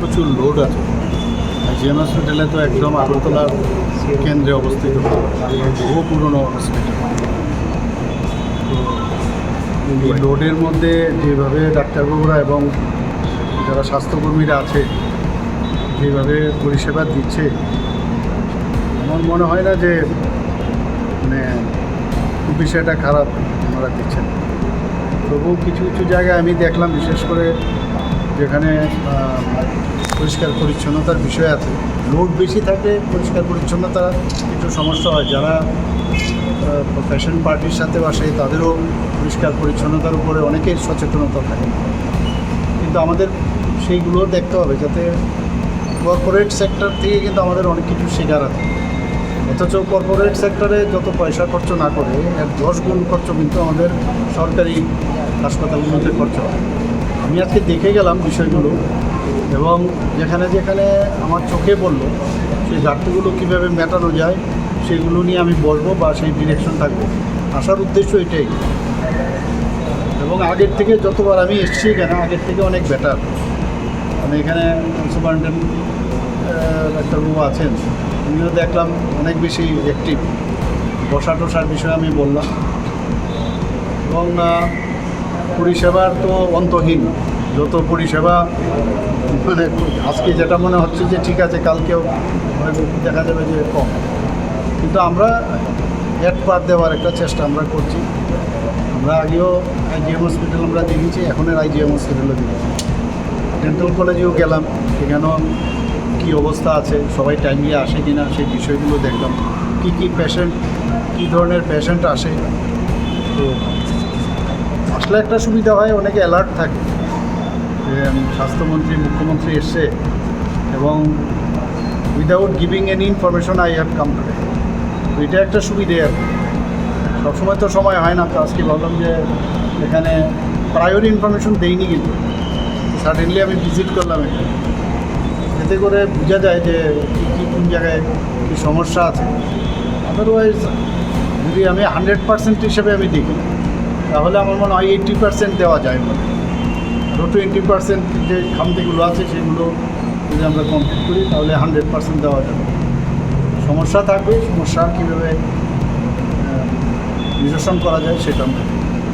প্রচুর লোড আছে। আর জিএম হসপিটালে তো একদম আগরতলার কেন্দ্রে অবস্থিত। বহু পুরনো হসপিটাল তো এই লোডের মধ্যে যেভাবে ডাক্তারবাবুরা এবং যারা স্বাস্থ্যকর্মীরা আছে যেভাবে পরিষেবা দিচ্ছে আমার মনে হয় না যে মানে খুব বিষয়টা খারাপ ওনারা দিচ্ছেন। তবুও কিছু কিছু জায়গায় আমি দেখলাম বিশেষ করে যেখানে পরিষ্কার পরিচ্ছন্নতার বিষয় আছে। লোড বেশি থাকলে পরিষ্কার পরিচ্ছন্নতা একটু সমস্যা হয়। যারা ফ্যাশন পার্টির সাথে আসে তাদেরও পরিষ্কার পরিচ্ছন্নতার উপরে অনেকের সচেতনতা থাকে। কিন্তু আমাদের সেইগুলো দেখতে হবে যাতে কর্পোরেট সেক্টর থেকে কিন্তু আমাদের অনেক কিছু শেখার আছে। অথচ কর্পোরেট সেক্টরে যত পয়সা খরচ না করে, এক দশ গুণ খরচ কিন্তু আমাদের সরকারি হাসপাতালগুলোতে খরচ হয়। আমি আজকে দেখে গেলাম বিষয়গুলো এবং যেখানে যেখানে আমার চোখে পড়ল, সেই ঘাটতিগুলো কীভাবে মেটানো যায়, সেগুলো নিয়ে আমি বলব বা সেই ডিরেকশন থাকব। আসার উদ্দেশ্য এটাই। এবং আগের থেকে যতবার আমি এসেছি এখানে, আগের থেকে অনেক বেটার আমি এখানে সুপারিনটেন্ডেন্ট ডাক্তারবাবু আছেন, উনিও দেখলাম অনেক বেশি অ্যাক্টিভ বসা টসার বিষয়ে আমি বললাম। এবং পরিষেবার তো অন্তহীন। যত পরিষেবা মানে আজকে যেটা মনে হচ্ছে যে ঠিক আছে, কালকেও দেখা যাবে যে কম। কিন্তু আমরা এক পার দেওয়ার একটা চেষ্টা আমরা করছি। আমরা আগেও আইজিএম হসপিটাল আমরা দেখেছি এখনের আইজিএম হসপিটালও দেখেছি। ডেন্টাল কলেজেও গেলাম, সেখানেও কী অবস্থা আছে, সবাই টাইমলি আসে কি না সেই বিষয়গুলো দেখলাম। কী কী পেশেন্ট কী ধরনের পেশেন্ট আসে, তো আসলে একটা সুবিধা হয়, অনেকে অ্যালার্ট থাকে। যে স্বাস্থ্যমন্ত্রী, মুখ্যমন্ত্রী এসছে এবং without giving any information I have come তো এটা একটা সুবিধে আর। সবসময় তো সময় হয় না, তো আজকে ভাবলাম যে এখানে প্রায়োর ইনফরমেশন দেইনি কিন্তু। সাডেনলি আমি ভিজিট করলাম এখানে। এতে করে বোঝা যায় যে কী কী, কোন জায়গায় কী সমস্যা আছে। আদারওয়াইজ যদি আমি হান্ড্রেড পার্সেন্ট হিসেবে আমি দেখি। তাহলে আমার মনে হয় এইটি পার্সেন্ট দেওয়া যায় মানে আরও টোয়েন্টি পার্সেন্ট যে খামতিগুলো আছে সেগুলো যদি আমরা কমপ্লিট করি, তাহলে হান্ড্রেড পার্সেন্ট দেওয়া যাবে সমস্যা থাকবে, সমস্যা কীভাবে নিরসন করা যায় সেটা আমরা।